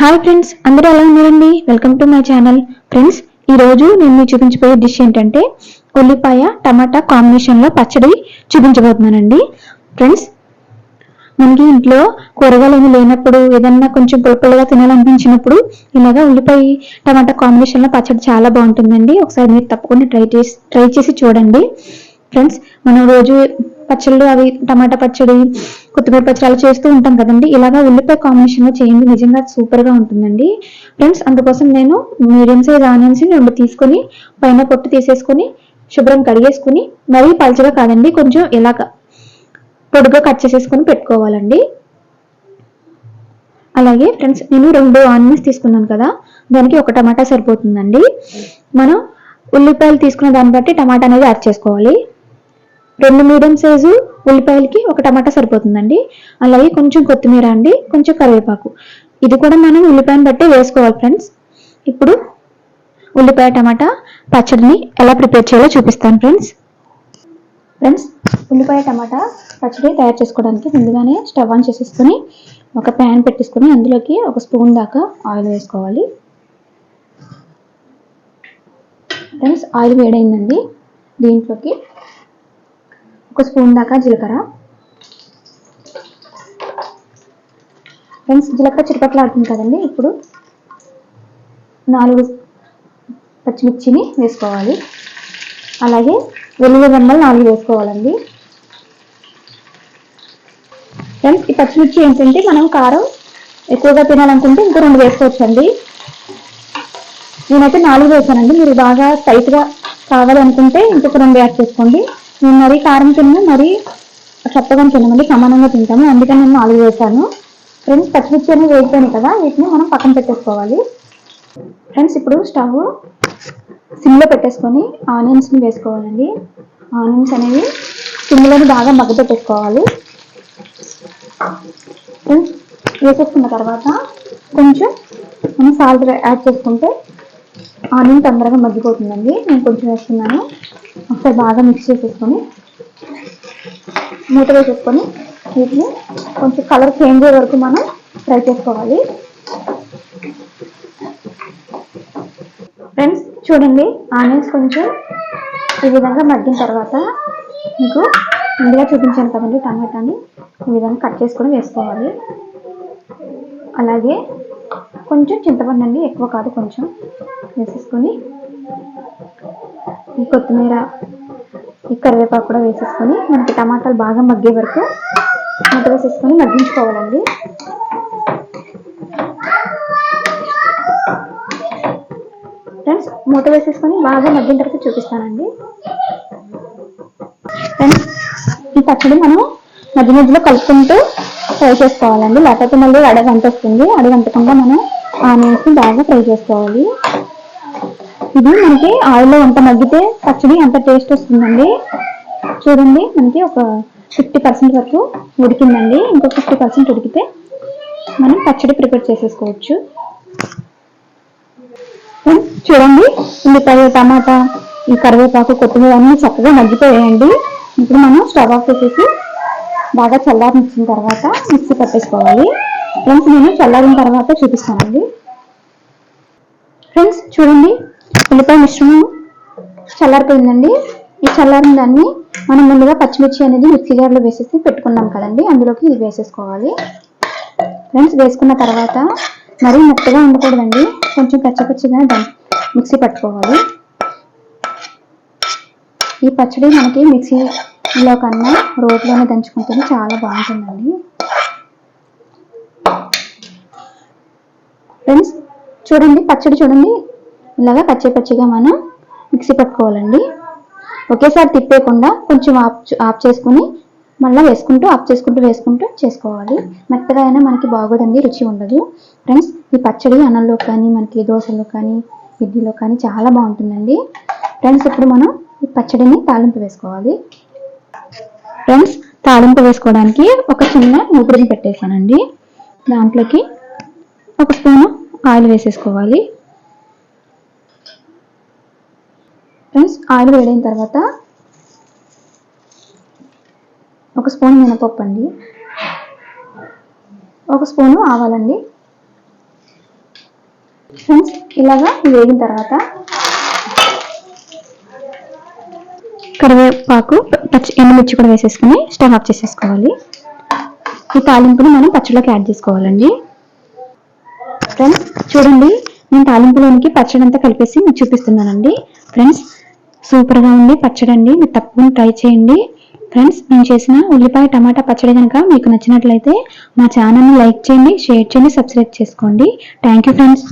Hi friends అందరూ ఎలా ఉన్నారండి? Welcome to my channel friends ఈ రోజు నేను మీకు చూపించబోయే డిష్ ఏంటంటే ఉల్లిపాయ టమాటా కాంబినేషన్లో పచ్చడి చూపించబోతున్నానండి. ఫ్రెండ్స్ మనకి ఇంట్లో కూరగాయలు ఏమి లేనప్పుడు ఏదన్నా కొంచెం పులుపులుగా తినాలనిపించినప్పుడు ఇలాగా ఉల్లిపాయ టమాటా కాంబినేషన్లో పచ్చడి చాలా బాగుంటుందండి. ఒకసారి మీరు తప్పకుండా ట్రై చేసి ట్రై చేసి చూడండి. ఫ్రెండ్స్ మనం రోజు పచ్చళ్ళు అవి టమాటా పచ్చడి కొత్తిమీర పచ్చడి అలా చేస్తూ ఉంటాం కదండి. ఇలాగా ఉల్లిపాయ కాంబినేషన్లో చేయండి. నిజంగా సూపర్గా ఉంటుందండి. ఫ్రెండ్స్ అందుకోసం నేను మీడియం సైజ్ ఆనియన్స్ రెండు తీసుకొని పైన పొట్టు తీసేసుకొని శుభ్రం కడిగేసుకుని మరీ పలచగా కాదండి కొంచెం ఇలాగ పొడుగా కట్ చేసేసుకొని పెట్టుకోవాలండి. అలాగే ఫ్రెండ్స్ నేను రెండు ఆనియన్స్ తీసుకున్నాను కదా దానికి ఒక టమాటా సరిపోతుందండి. మనం ఉల్లిపాయలు తీసుకున్న దాన్ని బట్టి టమాటా అనేది యాడ్ చేసుకోవాలి. రెండు మీడియం సైజు ఉల్లిపాయలకి ఒక టమాటా సరిపోతుందండి. అలాగే కొంచెం కొత్తిమీర అండి కొంచెం కరివేపాకు. ఇది కూడా మనం ఉల్లిపాయను బట్టి వేసుకోవాలి ఫ్రెండ్స్. ఇప్పుడు ఉల్లిపాయ టమాటా పచ్చడిని ఎలా ప్రిపేర్ చేయాలో చూపిస్తాను ఫ్రెండ్స్. ఫ్రెండ్స్ ఉల్లిపాయ టమాటా పచ్చడి తయారు చేసుకోవడానికి ముందుగానే స్టవ్ ఆన్ చేసేసుకొని ఒక ప్యాన్ పెట్టేసుకొని అందులోకి ఒక స్పూన్ దాకా ఆయిల్ వేసుకోవాలి. ఫ్రెండ్స్ ఆయిల్ వేడైందండి. దీంట్లోకి ఒక స్పూన్ దాకా జీలకర్ర. ఫ్రెండ్స్ జీలకర్ర చిరుపట్లాడుతుంది కదండి ఇప్పుడు నాలుగు పచ్చిమిర్చిని వేసుకోవాలి. అలాగే వెల్లుల్లి రెమ్మలు నాలుగు వేసుకోవాలండి. ఫ్రెండ్స్ ఈ పచ్చిమిర్చి ఏంటంటే మనం కారం ఎక్కువగా తినాలనుకుంటే ఇంకో రెండు వేసుకోవచ్చండి. నేనైతే నాలుగు వేసానండి మీరు బాగా టైట్గా కావాలనుకుంటే ఇంకొక రెండు యాడ్ చేసుకోండి. మేము మరీ కారం తిన్నా మరీ చప్పగా తినమండి సమానంగా తింటాము. అందుకని నేను నాలుగు వేసాను ఫ్రెండ్స్ పచ్చిమిర్చి అనేవి వేగిపోయినాయి కదా వీటిని మనం పక్కన పెట్టేసుకోవాలి. ఫ్రెండ్స్ ఇప్పుడు స్టవ్ సిమ్లో పెట్టేసుకొని ఆనియన్స్ని వేసుకోవాలండి. ఆనియన్స్ అనేవి సిమ్లోని బాగా మగ్గ పెట్టేసుకోవాలి. ఫ్రెండ్స్ వేసేసుకున్న తర్వాత కొంచెం మనం సాల్ట్ యాడ్ చేసుకుంటే ఆనియన్ తొందరగా మగ్గిపోతుందండి. నేను కొంచెం వేస్తున్నాను. ఒకసారి బాగా మిక్స్ చేసేసుకొని మూత వేసేసుకొని వీటిని కొంచెం కలర్ చేంజ్ అయ్యే వరకు మనం ఫ్రై చేసుకోవాలి. ఫ్రెండ్స్ చూడండి ఆనియన్స్ కొంచెం ఈ విధంగా మగ్గిన తర్వాత మీకు ముందుగా చూపించాను కదండి టమాటాని ఈ విధంగా కట్ చేసుకొని వేసుకోవాలి. అలాగే కొంచెం చింతపండు అండి ఎక్కువ కాదు కొంచెం వేసేసుకొని కొత్తిమీర ఈ కరివేపాకు కూడా వేసేసుకొని మనకి టమాటాలు బాగా మగ్గే వరకు మూత వేసేసుకొని మగ్గించుకోవాలండి. ఫ్రెండ్స్ మూత వేసేసుకొని బాగా మగ్గిన తర్వాత చూపిస్తానండి. ఫ్రెండ్స్ ఈ పచ్చడి మనం మధ్య మధ్యలో కలుపుకుంటూ ఫ్రై చేసుకోవాలండి. లేకపోతే మళ్ళీ అడగంటొస్తుంది. అడగంటకుండా మనం ఆనియన్స్ బాగా ఫ్రై చేసుకోవాలి. ఇది మనకి ఆయిల్లో ఎంత మగ్గితే పచ్చడి అంత టేస్ట్ వస్తుందండి. చూడండి మనకి ఒక ఫిఫ్టీ పర్సెంట్ వరకు ఉడికిందండి. ఇంకో ఫిఫ్టీ పర్సెంట్ ఉడికితే మనం పచ్చడి ప్రిపేర్ చేసేసుకోవచ్చు. చూడండి ఉల్లిపాయ టమాటా ఈ కరివేపాకు కొత్తిమీర అన్నీ చక్కగా మగ్గిపోయాయండి. ఇప్పుడు మనం స్టవ్ ఆఫ్ చేసేసి బాగా చల్లారించిన తర్వాత మిక్సీ పట్టేసుకోవాలి. ఫ్రెండ్స్ నేను చల్లారిన తర్వాత చూపిస్తానండి. ఫ్రెండ్స్ చూడండి ఉల్లిపాయ మిశ్రమం చల్లారిపోయిందండి. ఈ చల్లారిన దాన్ని మనం ముందుగా పచ్చిమిర్చి అనేది మిక్సీ జార్లో వేసేసి పెట్టుకున్నాం కదండి. అందులోకి ఇది వేసేసుకోవాలి. ఫ్రెండ్స్ వేసుకున్న తర్వాత మరీ మెత్తగా ఉండకూడదండి. కొంచెం పచ్చిపచ్చిగా దాన్ని మిక్సీ పట్టుకోవాలి. ఈ పచ్చడి మనకి మిక్సీలో కన్నా రోడ్లోనే దంచుకుంటుంది చాలా బాగుంటుందండి. ఫ్రెండ్స్ చూడండి పచ్చడి చూడండి. ఇలాగా పచ్చి పచ్చిగా మనం మిక్సీ పట్టుకోవాలండి. ఒకేసారి తిప్పేయకుండా కొంచెం ఆఫ్ ఆఫ్ చేసుకుని మళ్ళీ వేసుకుంటూ ఆఫ్ చేసుకుంటూ వేసుకుంటూ చేసుకోవాలి. మెత్తగా అయినా మనకి బాగోదండి రుచి ఉండదు. ఫ్రెండ్స్ ఈ పచ్చడి అన్నంలో కానీ మనకి దోశలో కానీ ఇడ్లీలో కానీ చాలా బాగుంటుందండి. ఫ్రెండ్స్ ఇప్పుడు మనం ఈ పచ్చడిని తాలింపు వేసుకోవాలి. ఫ్రెండ్స్ తాలింపు వేసుకోవడానికి ఒక చిన్న ఊపిరిని పెట్టేశానండి. దాంట్లోకి ఒక స్పూను ఆయిల్ వేసేసుకోవాలి. ఫ్రెండ్స్ ఆయిల్ వేడైన తర్వాత ఒక స్పూన్ మినపప్పు అండి ఒక స్పూను ఆవాలండి. ఫ్రెండ్స్ ఇలాగా వేగిన తర్వాత కరివేపాకు పచ్చి ఎండుమిర్చి కూడా వేసేసుకుని స్టవ్ ఆఫ్ చేసేసుకోవాలి. ఈ తాలింపుని మనం పచ్చడిలోకి యాడ్ చేసుకోవాలండి. ఫ్రెండ్స్ చూడండి నేను తాలింపులోనికి పచ్చడి అంతా కలిపేసి మీకు చూపిస్తున్నానండి. ఫ్రెండ్స్ సూపర్గా ఉంది. పచ్చడి అండి మీరు తప్పకుండా ట్రై చేయండి. ఫ్రెండ్స్ నేను చేసిన ఉల్లిపాయ టమాటా పచ్చడి కనుక మీకు నచ్చినట్లయితే మా ఛానల్ని లైక్ చేయండి షేర్ చేయండి సబ్స్క్రైబ్ చేసుకోండి. Thank you friends.